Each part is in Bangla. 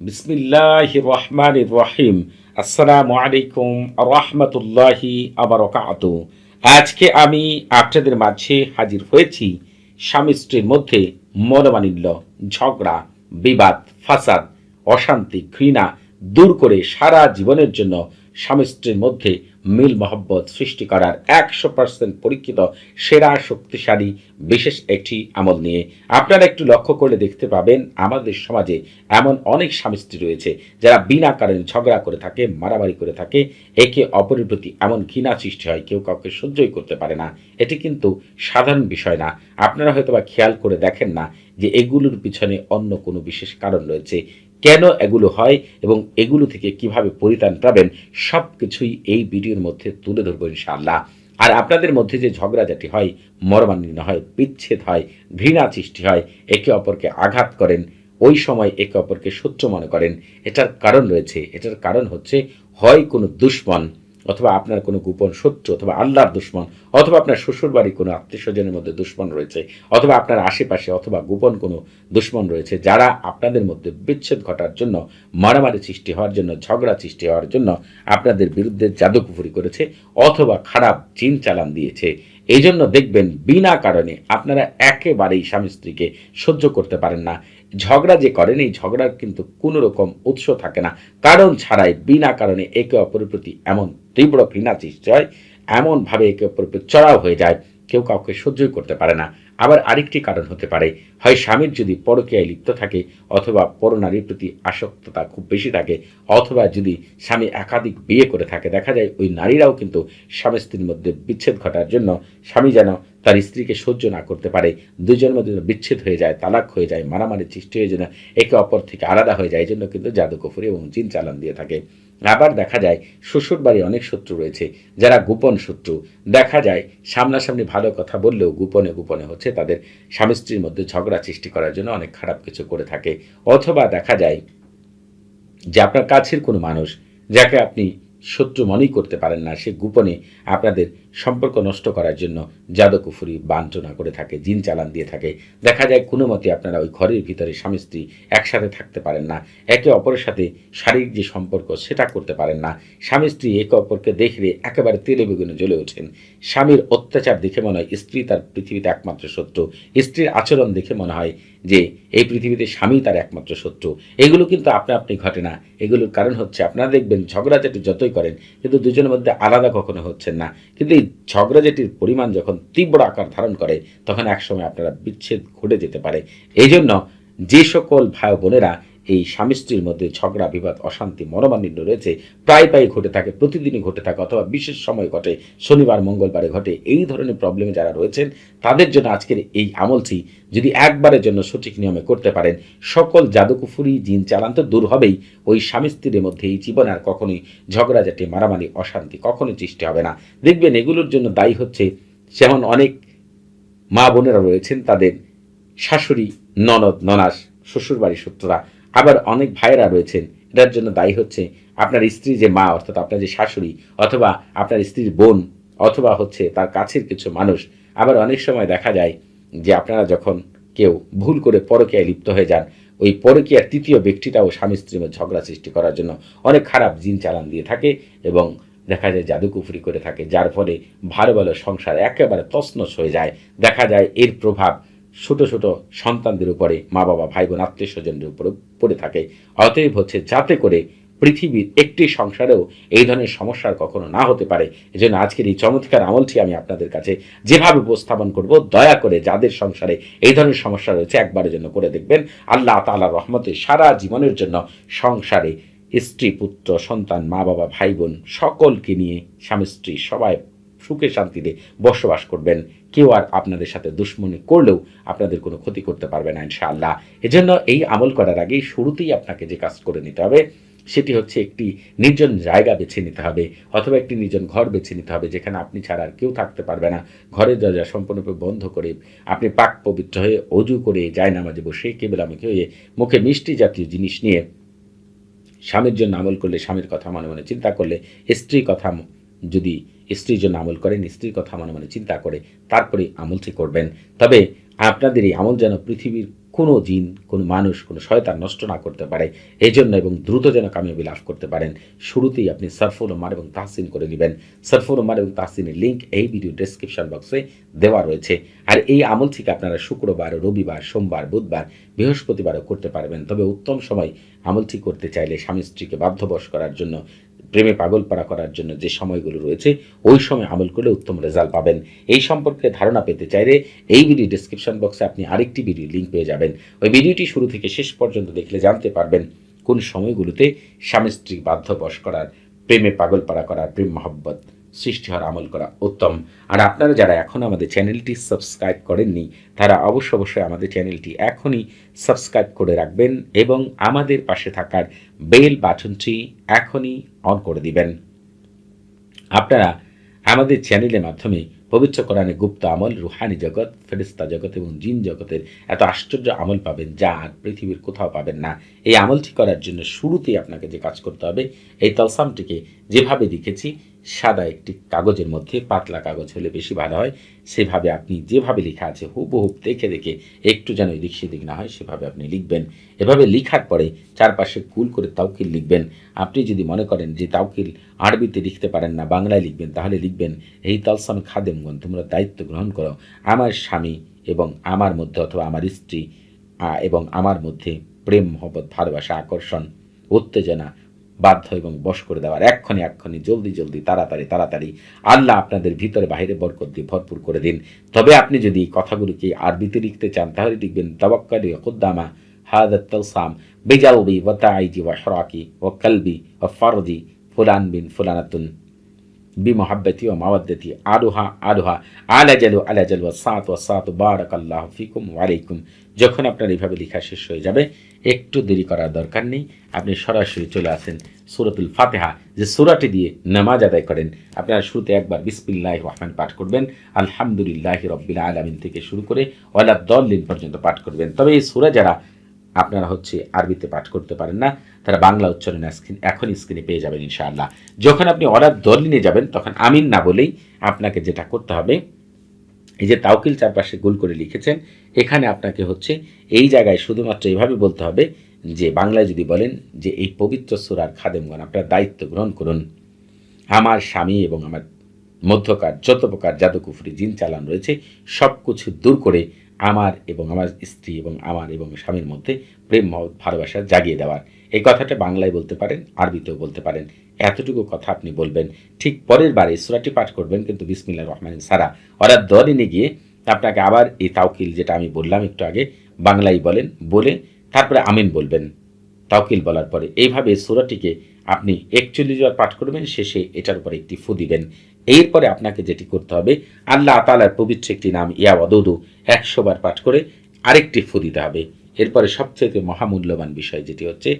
বিসমিল্লাহ রহমান রহিম আসসালামু আলাইকুম রহমতুল্লাহি আজকে আমি আপনাদের মাঝে হাজির হয়েছি স্বামী স্ত্রীর মধ্যে মনোমানিল্য ঝগড়া, বিবাদ, ফাসাদ, অশান্তি, ঘৃণা দূর করে সারা জীবনের জন্য স্বামী স্ত্রীর মধ্যে মিল মহব্বত সৃষ্টি করার একশো পার্সেন্ট পরীক্ষিত, সেরা, শক্তিশালী, বিশেষ একটি আমল নিয়ে আপনারা একটু লক্ষ্য করলে দেখতে পাবেন আমাদের সমাজে এমন অনেক স্বামী স্ত্রী রয়েছে যারা বিনা কারণে ঝগড়া করে থাকে, মারামারি করে থাকে, একে অপরের প্রতি এমন ঘৃণা সৃষ্টি হয়, কেউ কাউকে সহ্যই করতে পারে না। এটি কিন্তু সাধারণ বিষয় না। আপনারা হয়তোবা খেয়াল করে দেখেন না যে এগুলোর পিছনে অন্য কোনো বিশেষ কারণ রয়েছে। কেন এগুলো হয় এবং এগুলো থেকে কীভাবে পরিত্রাণ পাবেন সব কিছুই এই ভিডিওর মধ্যে তুলে ধরবো ইনশাআল্লাহ। আর আপনাদের মধ্যে যে ঝগড়াঝাটি হয় মর্মান্বিত হয়, বিচ্ছেদ হয়, ঘৃণা সৃষ্টি হয়, একে অপরকে আঘাত করেন, ওই সময় একে অপরকে শত্রু মনে করেন, এটার কারণ রয়েছে, এটার কারণ হচ্ছে হয় কোনো দুশ্মন। অথবা আপনার কোনো গোপন শত্রু অথবা আল্লাহর দুশ্মন, অথবা আপনার শ্বশুর বাড়ি কোনো আত্মীয় স্বজনের মধ্যে দুশ্মন রয়েছে, অথবা আপনার আশেপাশে অথবা গোপন কোনো দুশ্মন রয়েছে যারা আপনাদের মধ্যে বিচ্ছেদ ঘটার জন্য, মারামারি সৃষ্টি হওয়ার জন্য, ঝগড়া সৃষ্টি হওয়ার জন্য আপনাদের বিরুদ্ধে জাদুকুফুরি করেছে অথবা খারাপ চিন চালান দিয়েছে। এই জন্য দেখবেন, বিনা কারণে আপনারা একেবারেই স্বামী স্ত্রীকে সহ্য করতে পারেন না। ঝগড়া যে করেন, এই ঝগড়ার কিন্তু কোনো রকম উৎস থাকে না। কারণ ছাড়াই বিনা কারণে একে অপরের প্রতি এমন তীব্র ঘৃণা সৃষ্টি হয়, এমনভাবে একে অপরের প্রতি চড়াও হয়ে যায়। কেউ কাউকে সহ্যই করতে পারে না। আবার আরেকটি কারণ হতে পারে। হয় স্বামীর যদি পরকীয়ায় লিপ্ত থাকে অথবা পরনারীর প্রতি আসক্ততা খুব বেশি থাকে, অথবা যদি স্বামী একাধিক বিয়ে করে থাকে, দেখা যায় ওই নারীরাও কিন্তু স্বামী স্ত্রীর মধ্যে বিচ্ছেদ ঘটার জন্য স্বামী যেন তার স্ত্রীকে সহ্য না করতে পারে দুজনের মধ্যে বিচ্ছেদ হয়ে যায়, তালাক হয়ে যায় মারামারি সৃষ্টি হয়ে যেন একে অপর থেকে আলাদা হয়ে যায়, এই জন্য কিন্তু জাদুকফুরি এবং জিন চালান দিয়ে থাকে। আবার দেখা যায় শ্বশুর বাড়ি অনেক শত্রু রয়েছে, যারা গোপন শত্রু। দেখা যায় সামনাসামনি ভালো কথা বললেও গোপনে গোপনে হচ্ছে তাদের স্বামী স্ত্রীর মধ্যে ঝগড়া সৃষ্টি করার জন্য অনেক খারাপ কিছু করে থাকে। অথবা দেখা যায় যে আপনার কাছের কোনো মানুষ, যাকে আপনি শত্রু মনেই করতে পারেন না। সে গোপনে আপনাদের সম্পর্ক নষ্ট করার জন্য জাদকুফুরি বাঞ্ছনা করে থাকে, জিন চালান দিয়ে থাকে। দেখা যায় কোনো মতে আপনারা ওই ঘরের ভিতরে স্বামী স্ত্রী একসাথে থাকতে পারেন না। একে অপরের সাথে শারীরিক যে সম্পর্ক সেটা করতে পারেন না। স্বামী স্ত্রী একে অপরকে দেখলে একেবারে তেলে বেগুনে জ্বলে ওঠেন। স্বামীর অত্যাচার দেখে মনে হয় স্ত্রী তার পৃথিবীতে একমাত্র শত্রু। স্ত্রীর আচরণ দেখে মনে হয় যে এই পৃথিবীতে স্বামী তার একমাত্র শত্রু। এগুলো কিন্তু আপনা আপনি ঘটে না। এগুলোর কারণ হচ্ছে, আপনারা দেখবেন ঝগড়া ঝগড়াঝাটি যতই করেন, কিন্তু দুজনের মধ্যে আলাদা কখনো হচ্ছেন না। কিন্তু এই ঝগড়া ঝগড়াঝাটির পরিমাণ যখন তীব্র আকার ধারণ করে, তখন একসময় আপনারা বিচ্ছেদ ঘটে যেতে পারে। এই জন্য যে সকল ভাই বোনেরা এই স্বামী স্ত্রীর মধ্যে ঝগড়া, বিবাদ, অশান্তি, মনোমালিন্য রয়েছে। প্রায় প্রায় ঘটে থাকে, প্রতিদিনই ঘটে থাকে, অথবা বিশেষ সময় ঘটে। শনিবার, মঙ্গলবারে ঘটে। এই ধরনের প্রবলেমে যারা রয়েছেন, তাদের জন্য আজকের এই আমলটি যদি একবারের জন্য সঠিক নিয়মে করতে পারেন, সকল জাদুকুফুরি, জিন চালান তো দূর হবেই। ওই স্বামী স্ত্রীর মধ্যে এই জীবন আর কখনোই ঝগড়াঝাটি মারামারি, অশান্তি কখনোই সৃষ্টি হবে না। দেখবেন এগুলোর জন্য দায়ী হচ্ছে যেমন অনেক মা বোনেরা রয়েছেন, তাদের শাশুড়ি, ননদ, ননাস, শ্বশুরবাড়ির সূত্ররা। আবার অনেক ভাইয়েরা রয়েছেন, এটার জন্য দায়ী হচ্ছে আপনার স্ত্রী যে মা, অর্থাৎ আপনার যে শাশুড়ি, অথবা আপনার স্ত্রীর বোন, অথবা হচ্ছে তার কাছের কিছু মানুষ। আবার অনেক সময় দেখা যায় যে আপনারা যখন কেউ ভুল করে পরকীয়ায় লিপ্ত হয়ে যান, ওই পরকীয়ার তৃতীয় ব্যক্তিটাও স্বামী স্ত্রীর ঝগড়া সৃষ্টি করার জন্য অনেক খারাপ জিন চালান দিয়ে থাকে এবং দেখা যায় জাদুকুফরি করে থাকে, যার ফলে ভালো ভালো সংসার একেবারে তছনছ হয়ে যায়। দেখা যায় এর প্রভাব ছোট ছোট সন্তানদের উপরে মা বাবা, ভাই বোন, আত্মীয় স্বজনদের উপরে পড়ে থাকে। অতএব হচ্ছে যাতে করে পৃথিবীর একটি সংসারেও এই ধরনের সমস্যার কখনো না হতে পারে। এজন্য আজকের এই চমৎকার আমলটি আমি আপনাদের কাছে যেভাবে উপস্থাপন করব, দয়া করে যাদের সংসারে এই ধরনের সমস্যা রয়েছে একবারের জন্য করে দেখবেন। আল্লাহ তাআলার রহমতে সারা জীবনের জন্য সংসারে স্ত্রী, পুত্র, সন্তান, মা বাবা, ভাই বোন সকলকে নিয়ে স্বামী স্ত্রী সবাই সুখে শান্তিতে বসবাস করবেন। কেউ আর আপনাদের সাথে দুশ্মনী করলেও আপনাদের কোনো ক্ষতি করতে পারবে না ইনশাআল্লাহ। এজন্য এই আমল করার আগেই শুরুতেই আপনাকে যে কাজ করে নিতে হবে, সেটি হচ্ছে একটি নির্জন জায়গা বেছে নিতে হবে অথবা একটি নির্জন ঘর বেছে নিতে হবে, যেখানে আপনি ছাড়া আর কেউ থাকতে পারবে না। ঘরের দরজা সম্পূর্ণরূপে বন্ধ করে আপনি পাক পবিত্র হয়ে অজু করে যায় নামাজে বসে কেবলামুখী হয়ে মুখে মিষ্টি জাতীয় জিনিস নিয়ে স্বামীর জন্য আমল করলে স্বামীর কথা মনে মনে চিন্তা করলে স্ত্রী কথা যদি স্ত্রীর জন্য আমল করেন, স্ত্রীর কথা মনে মনে চিন্তা করে, তারপরে আমলটি করবেন। তবে আপনাদের এই আমল যেন পৃথিবীর কোনো জিন, কোনো মানুষ, কোনো শয়তান নষ্ট না করতে পারে এই জন্য এবং দ্রুত যেন কামিয়াবি লাভ করতে পারেন। শুরুতেই আপনি সারফুল ওমার এবং তাহসিন করে নেবেন। সারফুল ওমার এবং তাহসিনের লিঙ্ক এই ভিডিও ডেসক্রিপশন বক্সে দেওয়া রয়েছে। আর এই আমল থেকে আপনারা শুক্রবার, রবিবার, সোমবার, বুধবার, বৃহস্পতিবারও করতে পারবেন। তবে উত্তম সময় আমলটি করতে চাইলে স্বামী স্ত্রীকে বাধ্যবশ করার জন্য প্রেমে পাগল পাড়া করার জন্য যে সময়গুলো রয়েছে, ওই সময় আমল করলে উত্তম রেজাল্ট পাবেন। এই সম্পর্কে ধারণা পেতে চাইলে এই ভিডিও ডিসক্রিপশন বক্সে আপনি আরেকটি ভিডিও লিঙ্ক পেয়ে যাবেন। ওই ভিডিওটি শুরু থেকে শেষ পর্যন্ত দেখলে জানতে পারবেন কোন সময়গুলোতে স্বামী স্ত্রী বাধ্যবশ করার, প্রেমে পাগল পাড়া করার, প্রেম মহব্বত সৃষ্টি হওয়ার আমল করা উত্তম। আর আপনারা যারা এখন আমাদের চ্যানেলটি সাবস্ক্রাইব করেননি, তারা অবশ্য অবশ্যই আমাদের চ্যানেলটি এখনই সাবস্ক্রাইব করে রাখবেন এবং আমাদের পাশে থাকার বেল বাটনটি এখনই অন করে দিবেন। আপনারা আমাদের চ্যানেলের মাধ্যমে পবিত্র কোরআনে গুপ্ত আমল, রুহানি জগৎ ফেরিস্তা জগৎ এবং জিন জগতের এত আশ্চর্য আমল পাবেন যা আর পৃথিবীর কোথাও পাবেন না। এই আমলটি করার জন্য শুরুতেই আপনাকে যে কাজ করতে হবে, এই তলসামটিকে যেভাবে লিখেছি সাদা একটি কাগজের মধ্যে, পাতলা কাগজ হলে বেশি ভালো হয়। সেভাবে আপনি যেভাবে লেখা আছে হুবহুব দেখে দেখে, একটু যেন এদিক সেদিক না হয়, সেভাবে আপনি লিখবেন। এভাবে লিখার পরে চারপাশে কুল করে তাউকিল লিখবেন। আপনি যদি মনে করেন যে তাউকিল আরবিতে লিখতে পারেন না, বাংলায় লিখবেন, তাহলে লিখবেন, এই তালসাম খাদেমগণ তোমরা দায়িত্ব গ্রহণ করো। আমার স্বামী এবং আমার মধ্যে অথবা আমার স্ত্রী এবং আমার মধ্যে প্রেম, মহব্বত, ভালোবাসা, আকর্ষণ, উত্তেজনা বাধ্য এবং বশ করে দেওয়ার। এক্ষণে এক্ষণে, জলদি জলদি, তাড়াতাড়ি তাড়াতাড়ি। আল্লাহ আপনাদের ভিতরে বাহিরে বরকত দিয়ে ভরপুর করে দিন। তবে আপনি যদি কথাগুলিকে আরবিতে লিখতে চান, তাহলে লিখবেন তবাক্কারি কুদ্দামা হাদাত তলসাম বেজালবি ওয়া আইজি ওয়া হরাকি ওয়া কালবি ওয়া ফারজি ফুলান বিন ফুলানাতুন বিমহাব্বতি ও মাওয়াদ্দতি আরোহা আরোহা আলা জালু আলা জালু সাত ও সাত বারাক আল্লাহ ফিকুম ওয়ালাইকুম যখন আপনার এইভাবে লেখা শেষ হয়ে যাবে, একটু দেরি করার দরকার নেই। আপনি সরাসরি চলে আসেন সুরতুল ফাতেহা। যে সুরাটি দিয়ে নামাজ আদায় করেন, আপনার শুরুতে একবার বিসমিল্লাহ রহমান পাঠ করবেন। আলহামদুলিল্লাহ রব্বিল আলমিন থেকে শুরু করে ওয়ালা দল্লিন পর্যন্ত পাঠ করবেন। তবে এই সুরা যারা আপনারা হচ্ছে আরবিতে পাঠ করতে পারেন না, তারা বাংলা উচ্চারণ স্ক্রিন এখন স্ক্রিনে পেয়ে যাবেন ইনশাআল্লাহ। যখন আপনি অর্ডার দলিনে যাবেন, তখন আমিন না বলেই আপনাকে যেটা করতে হবে, এই যে তাওকিল চারপাশে গোল করে লিখেছেন, এখানে আপনাকে হচ্ছে এই জায়গায় শুধুমাত্র এভাবে বলতে হবে যে বাংলায় যদি বলেন যে এই পবিত্র সুরার খাদেমগণ, আপনার দায়িত্ব গ্রহণ করুন। আমার স্বামী এবং আমার মধ্যকার যত প্রকার জাদুকুফরি, জিন চালান রয়েছে সব কিছু দূর করে আমার এবং আমার স্ত্রী এবং আমার এবং স্বামীর মধ্যে প্রেম ভালোবাসা জাগিয়ে দেওয়ার। এই কথাটা বাংলায় বলতে পারেন, আরবিতেও বলতে পারেন। এতটুকু কথা আপনি বলবেন, ঠিক পরের বারে সুরাটি পাঠ করবেন, কিন্তু বিসমিল্লা রহমান সারা। ওরা দলিনে গিয়ে আপনাকে আবার এই তাওকিল যেটা আমি বললাম একটু আগে, বাংলায় বলেন, বলে তারপরে আমিন বলবেন। তাওকিল বলার পরে এইভাবে সুরাটিকে আপনি একচল্লিশ বার পাঠ করবেন, শেষে এটার উপরে একটি ফু দিবেন। এরপরে আপনাকে যেটি করতে হবে, আল্লাহ তালার পবিত্র একটি নাম ইয়া ওদৌদু একশো বার পাঠ করে আরেকটি ফু দিতে হবে। এরপরে সবচেয়ে মহামূল্যবান বিষয় যেটি হচ্ছে,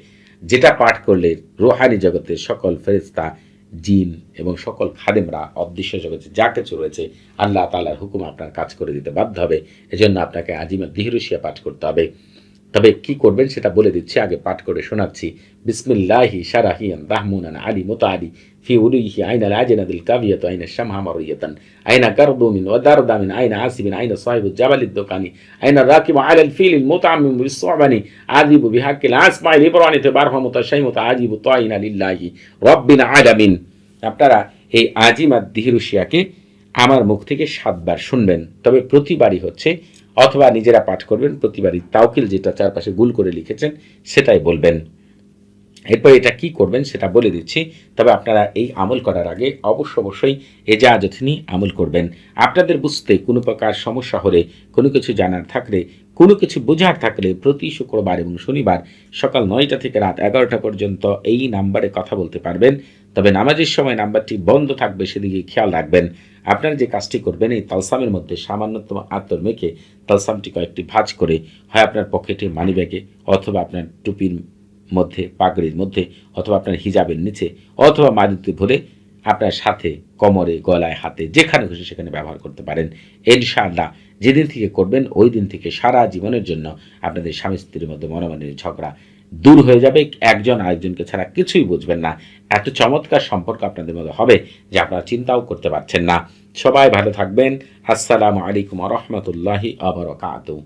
যেটা পাঠ করলে রোহানি জগতের সকল ফেরেস্তা জিন এবং সকল খাদেমরা, অদৃশ্য জগতে যা কিছু রয়েছে, আল্লাহ তালার হুকুম আপনার কাজ করে দিতে বাধ্য হবে। এজন্য আপনাকে আজিমা দিহরুশিয়া পাঠ করতে হবে। তবে কি করবেন সেটা বলে দিচ্ছি, আগে পাঠ করে শোনাচ্ছি। বিসমিল্লাহি সারাহিয়ান রাহমুনান আলী মোতা আলী ফি উলুহি আইনা আজনাদিল কাবিয়াত আইনা শামহা মারুইয়াতান আইনা গারদুমিন ওয়া দারদামিন আইনা আসিবিন আইনা সাহিবুল জাবালিদ দোকানি আইনা রাকিব আলা আল ফিল মুতামিম বিসুবানি আযিবু বিহাক্কিল আসমাইল ইব্রানি তাবারহা মুতাশাইমুত আযিবু তাইনা লিল্লাহি রব্বিন আলামিন। আপনারা এই আজিমাত দিহিরুশিয়াকে আমার মুখ থেকে সাতবার শুনবেন। তবে প্রতিবারই হচ্ছে অথবা নিজেরা পাঠ করবেন, প্রতিবারই তাওকিল যেটা চারপাশে গুল করে লিখেছেন, সেটাই বলবেন। এরপর এটা কি করবেন সেটা বলে দিচ্ছি, তবে আপনারা এই আমল করার আগে অবশ্য অবশ্যই এজাজতনি আমল করবেন। আপনাদের বুঝতে কোনো প্রকার সমস্যা হলে, কোনো কিছু জানার থাকলে, কোনো কিছু বোঝার থাকলে প্রতি শুক্রবার এবং শনিবার সকাল নয়টা থেকে রাত এগারোটা পর্যন্ত এই নাম্বারে কথা বলতে পারবেন। তবে নামাজের সময় নাম্বারটি বন্ধ থাকবে সেদিকে খেয়াল রাখবেন। আপনারা যে কাজটি করবেন, এই তালসামের মধ্যে সামান্যতম আত্মর মেখে তালসামটি কয়েকটি ভাঁজ করে হয় আপনার পকেটে মানিব্যাগে অথবা আপনার টুপির মধ্যে, পাগড়ির মধ্যে অথবা আপনার হিজাবের নিচে অথবা মাদুতে ভরে আপনার সাথে কোমরে, গলায়, হাতে যেখানে খুশি সেখানে ব্যবহার করতে পারেন। ইনশাআল্লাহ যেদিন থেকে করবেন, ওই দিন থেকে সারা জীবনের জন্য আপনাদের স্বামী স্ত্রীর মধ্যে মনোমানের ঝগড়া দূর হয়ে যাবে, একজন আরেকজনকে ছাড়া কিছুই বুঝবেন না। এত চমৎকার সম্পর্ক আপনাদের মধ্যে হবে যে আপনারা চিন্তাও করতে পারছেন না। সবাই ভালো থাকবেন। আসসালামু আলাইকুম রহমতুল্লাহি আবরকাতু